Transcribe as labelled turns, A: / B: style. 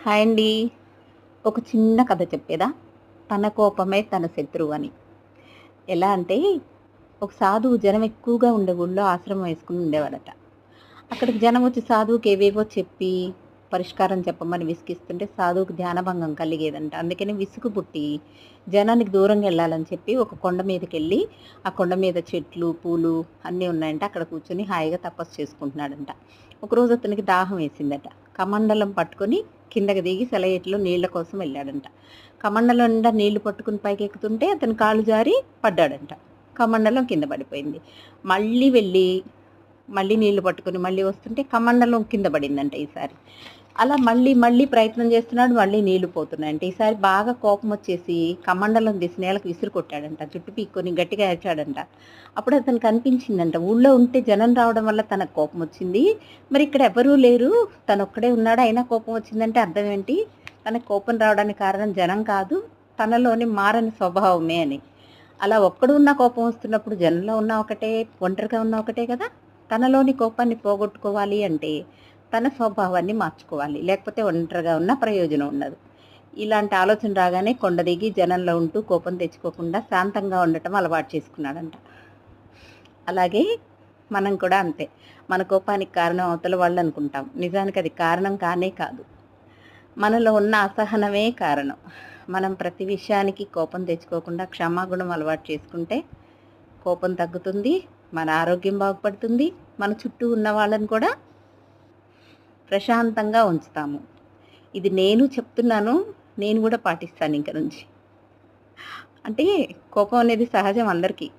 A: Hi అండి. ఒక చిన్న కథ చెప్పేదా? తన కోపమే తన శత్రువు అని. ఎలా అంటే ఒక సాధువు జనం ఎక్కువగా ఉండే ఊళ్ళో ఆశ్రమం వేసుకుని ఉండేవాడట అక్కడికి జనం వచ్చి సాధువుకి ఏవేవో చెప్పి పరిష్కారం చెప్పమని విసిగిస్తుంటే సాధువుకి ధ్యానభంగం కలిగేదంట. అందుకని విసుగు పుట్టి జనానికి దూరంగా వెళ్ళాలని చెప్పి ఒక కొండ మీదకి వెళ్ళి ఆ కొండ మీద చెట్లు పూలు అన్నీ ఉన్నాయంట. అక్కడ కూర్చొని హాయిగా తపస్సు చేసుకుంటున్నాడంట. ఒకరోజు అతనికి దాహం వేసిందట. కమండలం పట్టుకొని కిందకి దిగి సెలయేట్లో నీళ్ళ కోసం వెళ్ళాడంట. కమండలం నిండా నీళ్ళు పట్టుకుని పైకి ఎక్కుతుంటే అతను కాలు జారి పడ్డాడంట. కమండలం కింద పడిపోయింది. మళ్ళీ వెళ్ళి మళ్ళీ నీళ్ళు పట్టుకుని మళ్ళీ వస్తుంటే కమండలం కింద పడిందంట ఈసారి. అలా మళ్ళీ మళ్ళీ ప్రయత్నం చేస్తున్నాడు మళ్ళీ నీళ్ళు పోతున్నాయంట. ఈసారి బాగా కోపం వచ్చేసి కమండలం తీసి నేలకు విసురు కొట్టాడంట జుట్టు పీక్కొని గట్టిగా ఏడ్చాడంట. అప్పుడు అతనికి అనిపించిందంట ఊళ్ళో ఉంటే జనం రావడం వల్ల తనకు కోపం వచ్చింది. మరి ఇక్కడ ఎవరూ లేరు. తను ఒక్కడే ఉన్నాడు. అయినా కోపం వచ్చిందంటే అర్థం ఏంటి? తనకు కోపం రావడానికి కారణం జనం కాదు. తనలోని మారని స్వభావమే అని. అలా ఒక్కడు ఉన్న కోపం వస్తున్నప్పుడు జనంలో ఉన్న ఒకటే ఒంటరిగా ఉన్న ఒకటే కదా? తనలోని కోపాన్ని పోగొట్టుకోవాలి అంటే తన స్వభావాన్ని మార్చుకోవాలి. లేకపోతే ఒంటరిగా ఉన్న ప్రయోజనం ఉండదు. ఇలాంటి ఆలోచన రాగానే కొండ దిగి జనంలో ఉంటూ కోపం తెచ్చుకోకుండా శాంతంగా ఉండటం అలవాటు చేసుకున్నాడంట. అలాగే మనం కూడా అంతే. మన కోపానికి కారణం అవతల వాళ్ళు అనుకుంటాం. నిజానికి అది కారణం కానే కాదు. మనలో ఉన్న అసహనమే కారణం. మనం ప్రతి విషయానికి కోపం తెచ్చుకోకుండా క్షమాగుణం అలవాటు చేసుకుంటే కోపం తగ్గుతుంది మన ఆరోగ్యం బాగుపడుతుంది మన చుట్టూ ఉన్న వాళ్ళని కూడా ప్రశాంతంగా ఉంచుతాము. ఇది నేను చెప్తున్నాను నేను కూడా పాటిస్తాను ఇంక నుంచి. అంటే కోపం అనేది సహజం అందరికీ.